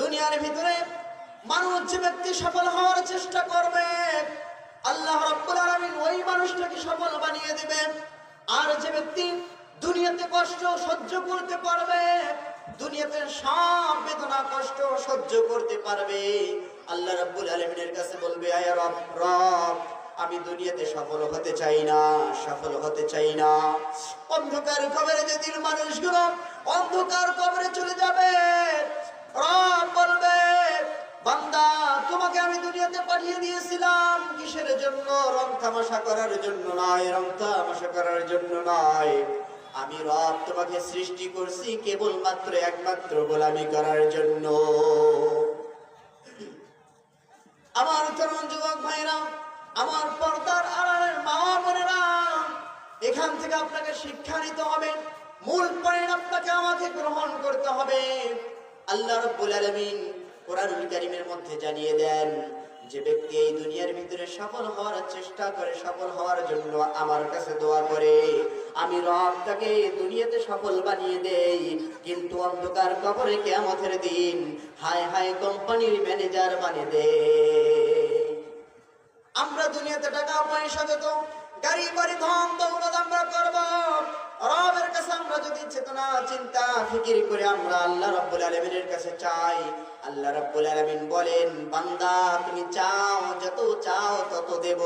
দুনিয়ার ভিতরে মানুষ যে ব্যক্তি সফল হওয়ার চেষ্টা করবে, আল্লাহ রাব্বুল আলামিন ওই মানুষটাকে সফল বানিয়ে দিবেন আর যে ব্যক্তি দুনিয়াতে কষ্ট সহ্য করতে পারবে, দুনিয়াতে সব বেদনা, কষ্ট সহ্য করতে পারবে, আল্লাহ রব্বুল আলামিনের কাছে বলবে, আয় রব রব, আমি দুনিয়াতে সফল হতে চাই না, সফল হতে চাই না। অন্ধকার কবরে যেদিন মানুষগুলো, অন্ধকার কবরে চলে যাবে। রব বলবে, বান্দা, তোমাকে আমি দুনিয়াতে পাঠিয়ে দিয়েছিলাম। কিসের জন্য? রং তামাশা করার জন্য নয়, রং তামাশা করার জন্য নয়। আমি রব তোমাকে সৃষ্টি করছি কেবলমাত্র একমাত্র গোলামি করার জন্য। আমার তরুণ যুবক ভাইরা, আমার পর্দার আড়ালের মা বোনেরা, এখান থেকে আপনাকে শিক্ষা নিতে হবে। মূল পয়েন্ট আপনাকে আমাকে গ্রহণ করতে হবে। আল্লাহ রব্বুল আলামিন কোরআনুল কারীমের মধ্যে জানিয়ে দেন যে ব্যক্তি এই দুনিয়ার ভিতরে সফল হওয়ার চেষ্টা করে সফল হওয়ার জন্য আমার কাছে দোয়া করে, আমি রব তাকে দুনিয়াতে সফল বানিয়ে দেই। কিন্তু অন্ধকার কবরে কেয়ামতের দিন হায় হায় কোম্পানির ম্যানেজার বানিয়ে দে আমরা দুনিয়াতে টাকা পয়সা যত গাড়ি বাড়ি ধন দৌলত আমরা করব, রবের আমরা যদি চেতনা, চিন্তা, ফিকির করে আমরা আল্লাহ রাব্বুল আলামিনের কাছে চাই, আল্লাহ রাব্বুল আলামিন বলেন, বান্দা, তুমি চাও, যত চাও তত দেব।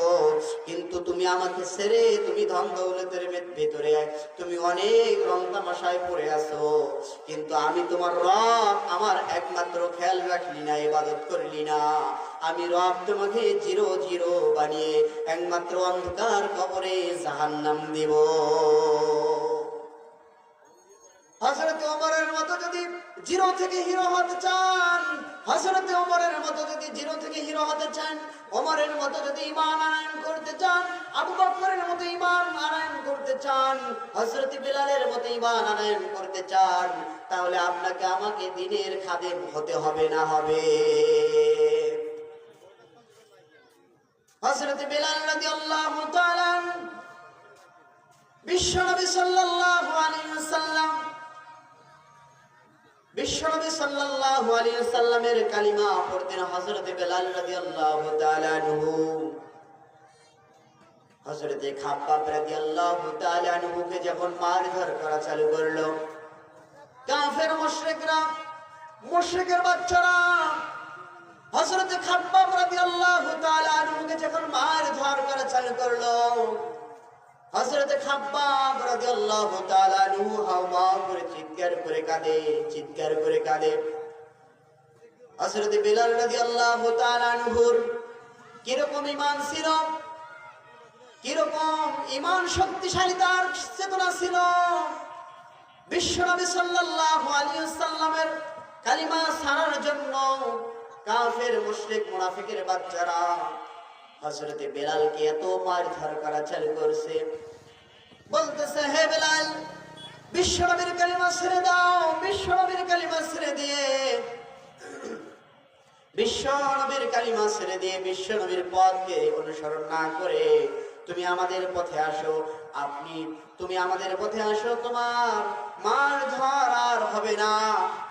কিন্তু তুমি আমাকে ছেড়ে, তুমি ধন দৌলতের ভিতরে, তুমি অনেক রং তামাশায় পড়ে আছো। কিন্তু আমি তোমার রব, আমার একমাত্র খেয়াল রাখলি না, ইবাদত করলি না। আমি রব তোমাকে জিরো জিরো বানিয়ে, একমাত্র অন্ধকার কবরে জাহান্নাম দিব। থেকে হিরো হতে চান। হজরত ওমরের মতো যদি জিরো থেকে হিরো হতে চান, ওমরের মতো যদি ইমান আনয়ন করতে চান, আবু বকরের মতো ইমান আনয়ন করতে চান হজরত বিলালের মতো ইমান আনয়ন করতে চান, তাহলে আপনাকে আমাকে দিনের খাদেম হতে হবে না হবে। হজরত বিলাল রাদিয়াল্লাহু তাআলা, বিশ্বনবী সাল্লাল্লাহু আলাইহি ওয়াসাল্লাম যখন মারধর করা চালু করল, কাফের মুশরিকরা, মুশরিকের বাচ্চারা, হযরত রাদিয়াল্লাহু তাআলা আনহুকে যখন মারধর করা চালু করল শক্তিশালী তার ছিল? কালিমা ছাড়ার জন্য কাফের মুশরিক মুনাফিকের বাচ্চারা হযরতে বেলালকে এত মারধর চালু করছে। বলতেছে, হে বেলাল, বিশ্বনবীর কালিমা ছেড়ে দাও, বিশ্বনবীর কালিমা ছেড়ে দিয়ে। বিশ্বনবীর কালিমা ছেড়ে দিয়ে বিশ্বনবীর পথকে অনুসরণ না করে তুমি আমাদের পথে আসো। আপনি, তুমি আমাদের পথে আসো, তোমার মার ধর হবে না,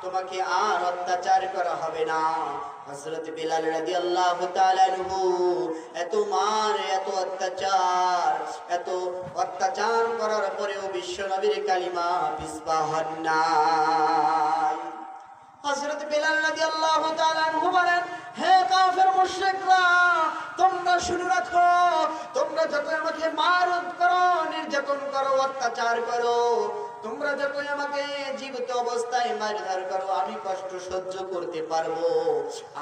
তোমাকে আর অত্যাচার করা হবে না। হযরত বিলাল তাআলা আনহু, এত মার, এত অত্যাচার এত অত্যাচার করার পরেও বিশ্বনবীর কালিমা পিছপা নাই। হযরত বিলাল রাদিয়াল্লাহু তাআলা আনহু বলেন, হে কাফের তোমরা শুনে রাখো, তোমরা যত আমাকে করো, নির্যাতন করো, অত্যাচার করো তোমরা যত আমাকে জীবিত অবস্থায় মারধর করো, আমি কষ্ট সহ্য করতে পারব।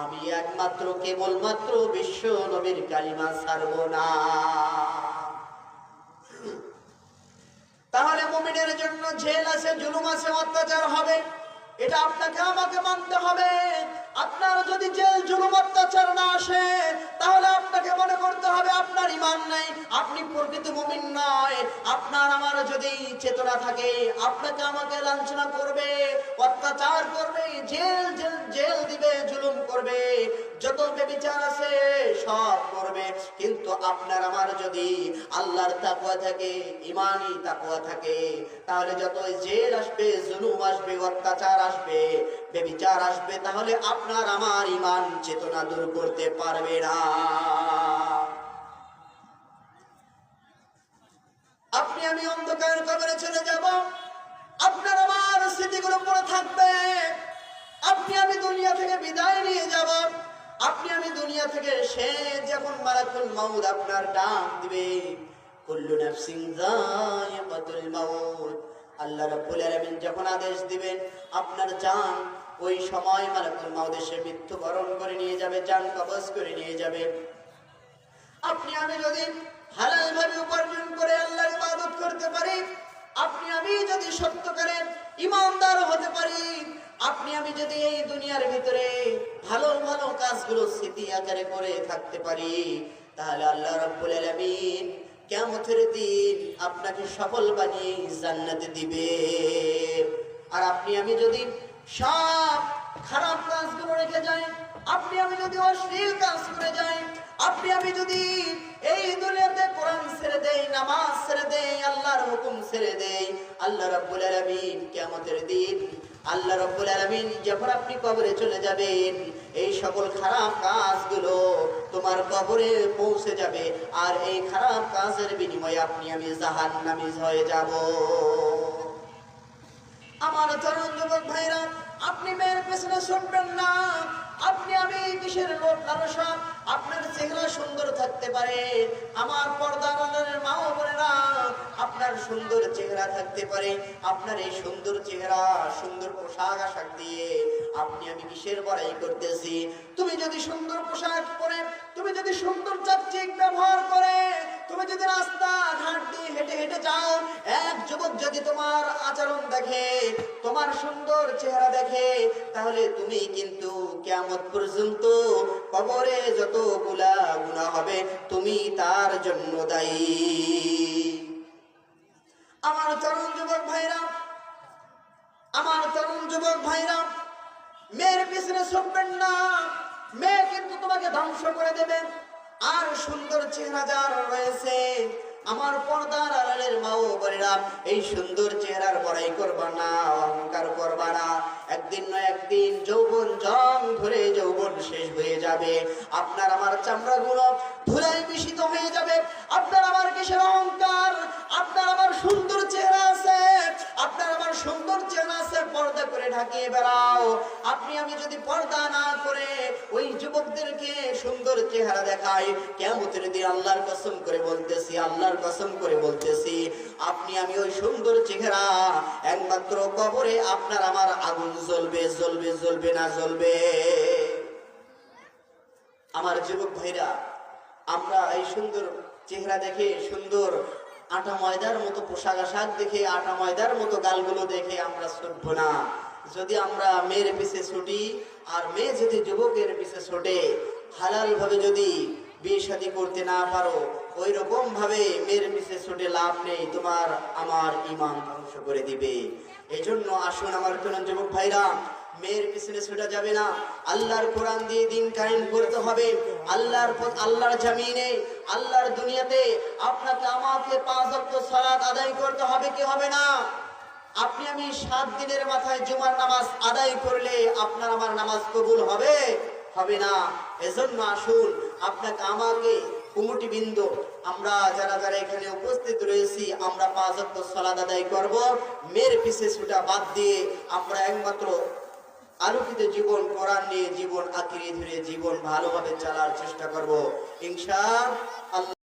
আমি একমাত্র, কেবলমাত্র বিশ্ব নবীর কালিমা ছাড়বো না। তাহলে মুমিনের জন্য জেল আছে, জুলুম আছে, অত্যাচার হবে। এটা আপনাকে, আমাকে মানতে হবে। আপনার যদি জেল, জুলুম, অত্যাচার না আসে প্রকৃত মুমিন নয়। আপনার আমার যদি চেতনা থাকে, আপনাকে আমাকে লাঞ্ছনা করবে, অত্যাচার করবে, জেল জেল জেল দিবে, জুলুম করবে, যত বেবিচার আছে সব করবে। কিন্তু আপনার আমার যদি আল্লাহর তাকুয়া থাকে ইমানই তাকুয়া থাকে, তাহলে যত জেল আসবে, জুলুম আসবে, অত্যাচার আসবে, বেবিচার আসবে, তাহলে আপনার আমার ইমান, চেতনা দূর করতে পারবে না। আপনি, আমি অন্ধকার কবরে চলে যাব। আপনার আমার স্মৃতিগুলো পড়ে থাকবে। আপনি, আমি দুনিয়া থেকে বিদায় নিয়ে যাব। আপনি, আমি দুনিয়া থেকে সে যখন মারাকুল মাউদ আপনার ডাক দিবে। কুল্লু নাফসিন যায়িকাতুল মাউত। আল্লাহ রাব্বুল আলামিন যখন আদেশ দিবেন, আপনার জান ওই সময় মালাকুল মাউদ এসে মৃত্যুবরণ করে নিয়ে যাবে, জান কবজ করে নিয়ে যাবে। আপনি, আমি যদি হালাল ভাবে উপার্জন করে আল্লাহর ইবাদত করতে পারি, আপনি আমি যদি সত্যকারের ইমানদার হতে পারি, আপনি আমি যদি এই দুনিয়ার ভিতরে ভালো ভালো কাজগুলো স্মৃতি আকারে করে থাকতে পারি, তাহলে আল্লাহ রাব্বুল আলামিন কিয়ামতের দিন আপনাকে সফল বানিয়ে জান্নাতে দিবে। আর আপনি আমি যদি সব খারাপ কাজগুলো রেখে যাই আপনি আমি যদি অশ্লীল কাজ করে যাই, আপনি আমি যদি এই দুনিয়াতে কোরআন ছেড়ে দেই, নামাজ ছেড়ে দেই, আল্লাহর হুকুম ছেড়ে দেই, আল্লাহ রাব্বুল আলামিন কিয়ামতের দিন, আল্লাহ রাব্বুল আলামিন যখন আপনি কবরে চলে যাবেন, এই সকল খারাপ কাজগুলো তোমার কবরে পৌঁছে যাবে। আর এই খারাপ কাজের বিনিময়ে আপনি আমি জাহান্নামী হয়ে যাব। আমার তরুণ যুবক ভাইরা আপনি মেয়ের পেছনে শুনবেন না। আপনি আমি কিসের লোক লালসা আপনার চেহারা সুন্দর থাকতে পারে। আমার পর্দার আড়ালের মা বোনেরা, আপনার সুন্দর চেহারা থাকতে পারে। আপনার এই সুন্দর চেহারা, সুন্দর পোশাক, আশাক দিয়ে আপনি আমি কিসের বড়াই করতেছি? তুমি যদি সুন্দর পোশাক পরে, তুমি যদি সুন্দর চাকচিক ব্যবহার করে, তুমি যদি রাস্তা ঘাট দিয়ে হেঁটে হেঁটে যাও যুবক যদি তোমার আচরণ দেখে, তোমার সুন্দর চেহারা দেখে, তাহলে তুমি কিন্তু কেমন পর্যন্ত কবরে যতগুলা গুণা হবে, তুমি তার জন্য দায়ী। আমার তরুণ যুবক ভাইরা, আমার তরুণ যুবক ভাইরা, মেয়ের পিছনে ছুটবেন না। মেয়ে কিন্তু তোমাকে ধ্বংস করে দেবে। আর সুন্দর চেহারা যার রয়েছে আমার পর্দার আড়ালের মাও বোনেরা এই সুন্দর চেহারার বড়াই করবা না, অহংকার করবা না। একদিন না একদিন যৌবন জং ধরে যৌবন শেষ হয়ে যাবে। আপনার আমার চামড়া গুলো ধুলাই মিশিত হয়ে যাবে। আপনার আমার কিসের অহংকার? আপনার আমার সুন্দর চেহারা আছে। আপনার আমার সুন্দর চেহারা পর্দা করে ঢাকিয়ে বেড়াও। আপনি আমি যদি পর্দা না করে ওই যুবকদেরকে সুন্দর চেহারা দেখাই কেমতের দিন আল্লাহর কসম করে বলতেছি, আল্লাহর কসম করে বলতেছি, আপনি আমি ওই সুন্দর চেহারা একমাত্র কবরে আপনার আমার আগুন জ্বলবে জ্বলবে জ্বলবে না জ্বলবে? আমার যুবক ভাইরা, আমরা এই সুন্দর চেহারা দেখে সুন্দর আটা ময়দার মতো পোশাক আশাক দেখে, আটা ময়দার মতো গালগুলো দেখে আমরা ছুটব না। যদি আমরা মেয়ের পিছে ছুটি, আর মেয়ে যদি যুবকের পিছে ছোটে হালাল ভাবে যদি বিয়ে শাদী করতে না পারো ওই রকম ভাবে মেয়ের পিছে ছোটে লাভ নেই, তোমার আমার ইমান ধ্বংস করে দিবে। এই জন্য আসুন আমার কোন যুবক ভাইরা মেয়ের পিছনে ছুটা যাবে না। আল্লাহর কোরআন দিয়ে দিন কায়েম করতে হবে। আল্লাহর আল্লাহর জামিনে, আল্লাহর দুনিয়াতে আপনাকে, আমাকে পাঁচ ওয়াক্ত সালাত আদায় করতে হবে কি হবে না? আপনি আমি সাত দিনের মাথায় জুমার নামাজ আদায় করলে আপনার আমার নামাজ কবুল হবে? হবে না। এজন্য আসুন, আপনাকে, আমাকে কুমুটি বিন্দু, আমরা যারা যারা এখানে উপস্থিত রয়েছি, আমরা পাঁচ ওয়াক্ত সালাত আদায় করব। মেয়ের পিছে ছুটা বাদ দিয়ে আমরা একমাত্র আলোকিত জীবন কোরআন নিয়ে জীবন আঁকড়িয়ে ধরে জীবন ভালোভাবে চালার চেষ্টা করব। ইনশা আল্লাহ।